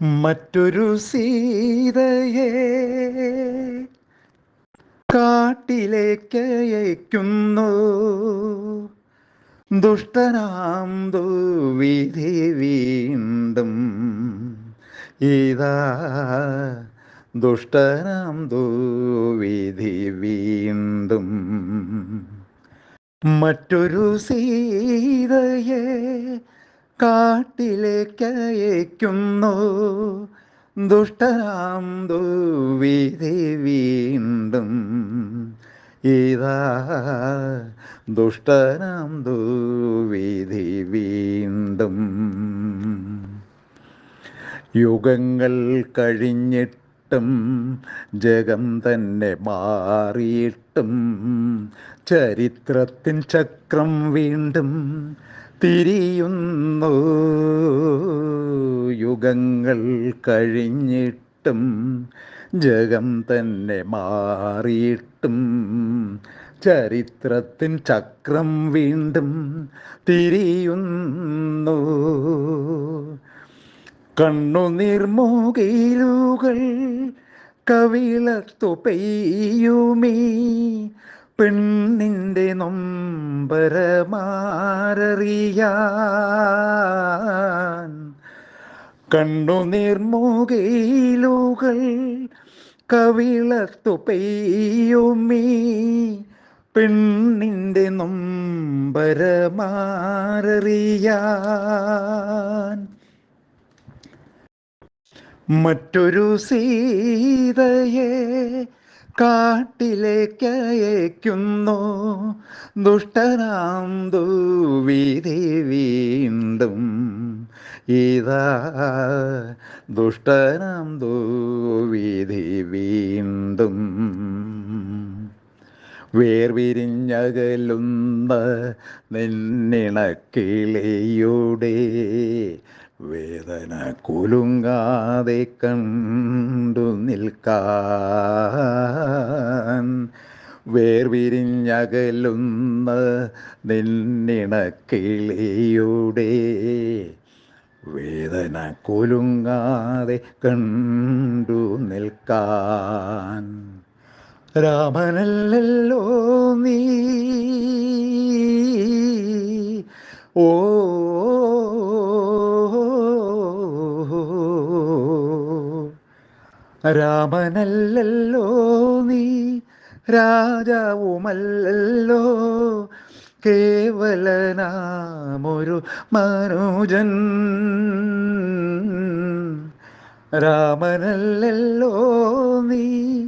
മറ്റൊരു സീതയെ കാട്ടിലേക്ക് അയക്കുന്നു. ദുഷ്ടനാം ദുവിധി വീണ്ടും ഇതാ ദുഷ്ടനാം ദുവിധി വീണ്ടും മറ്റൊരു സീതയെ കാട്ടിലേക്ക് ദുഷ്ടരാം ദുവിധി വീണ്ടും. ഇതാ ദുഷ്ടനാം ദുവിധി വീണ്ടും. യുഗങ്ങൾ കഴിഞ്ഞിട്ടും ജഗം തന്നെ മാറിയിട്ടും ചരിത്രത്തിൻ ചക്രം വീണ്ടും തിരിയുന്നു. യുഗങ്ങൾ കഴിഞ്ഞിട്ടും ജഗം തന്നെ മാറിയിട്ടും ചരിത്രത്തിൻ ചക്രം വീണ്ടും തിരിയുന്നു. കണ്ണുനീർമുകിലുകൾ കവിളത്തു പെയ്യുമീ. പെണ്ണിന്റെ നൊമ്പരമാരറിയാൻ കണ്ണുനീർമുകിലുകൾ കവിളത്തു പെയ്യുമീ. പെണ്ണിന്റെ നൊമ്പരമാരറിയാൻ മറ്റൊരു സീതയെ കാട്ടിലേക്ക് അയക്കുന്നു ദുഷ്ടനാം ദുവിധി വീണ്ടും. ഇതാ ദുഷ്ടനാം ദുവിധി വീണ്ടും. വേർവിരിഞ്ഞകലുന്ന നിന്നിണക്കിളിയുടെ വേദന കുലുങ്ങാതെ കണ്ടു നിൽക്കാൻ വേർവിരിഞ്ഞകലുന്ന നിന്നിണക്കിളിയുടെ വേദന കുലുങ്ങാതെ കണ്ടു നിൽക്കാൻ. രാമനല്ലല്ലോ നീ ഓ രാമനല്ലല്ലോ നീ രാജാവുമല്ലല്ലോ. കേവലനാമൊരു മനുജൻ. രാമനല്ലല്ലോ നീ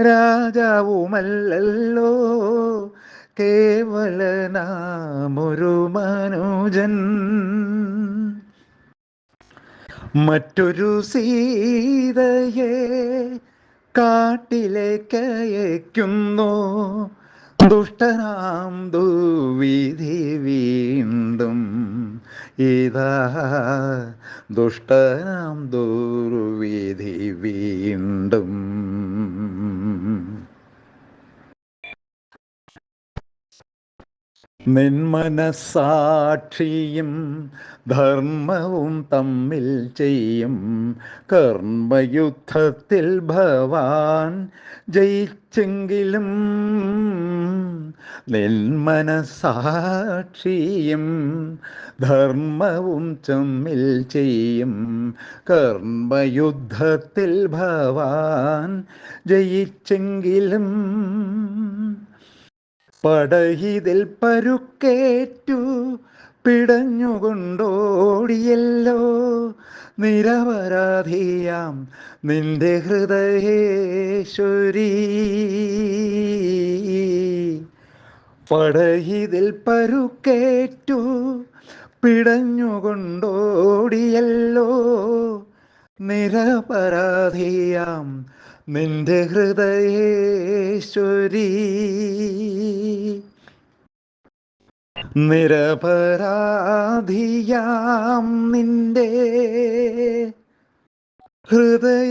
രാജാവുമല്ലല്ലോ. കേവലനാമൊരു മനുജൻ. മറ്റൊരു സീതയെ കാട്ടിലേക്ക് അയക്കുന്നു ദുഷ്ടനാം ദുവിധി വീണ്ടും. ഇതാ ദുഷ്ടനാം ദുർവിധി വീണ്ടും. നിന്മനസാക്ഷിയും ധർമ്മവും തമ്മിൽ ചെയ്യും. കർമ്മയുദ്ധത്തിൽ ഭവാൻ ജയിച്ചെങ്കിലും നിന്മനസാക്ഷിയും ധർമ്മവും തമ്മിൽ ചെയ്യും. കർമ്മയുദ്ധത്തിൽ ഭവാൻ ജയിച്ചെങ്കിലും പടഹിതിൽ പരുക്കേറ്റു പിടഞ്ഞുകൊണ്ടോടിയല്ലോ. നിരപരാധിയാം നിന്റെ ഹൃദയേശ്വരി. പടഹിതിൽ പരുക്കേറ്റു പിടഞ്ഞുകൊണ്ടോടിയല്ലോ. നിരപരാധിയാം നിന്റെ ഹൃദയേശ്വരി നിരപരാധിയാം നിന്റെ ഹൃദയേശ്വരി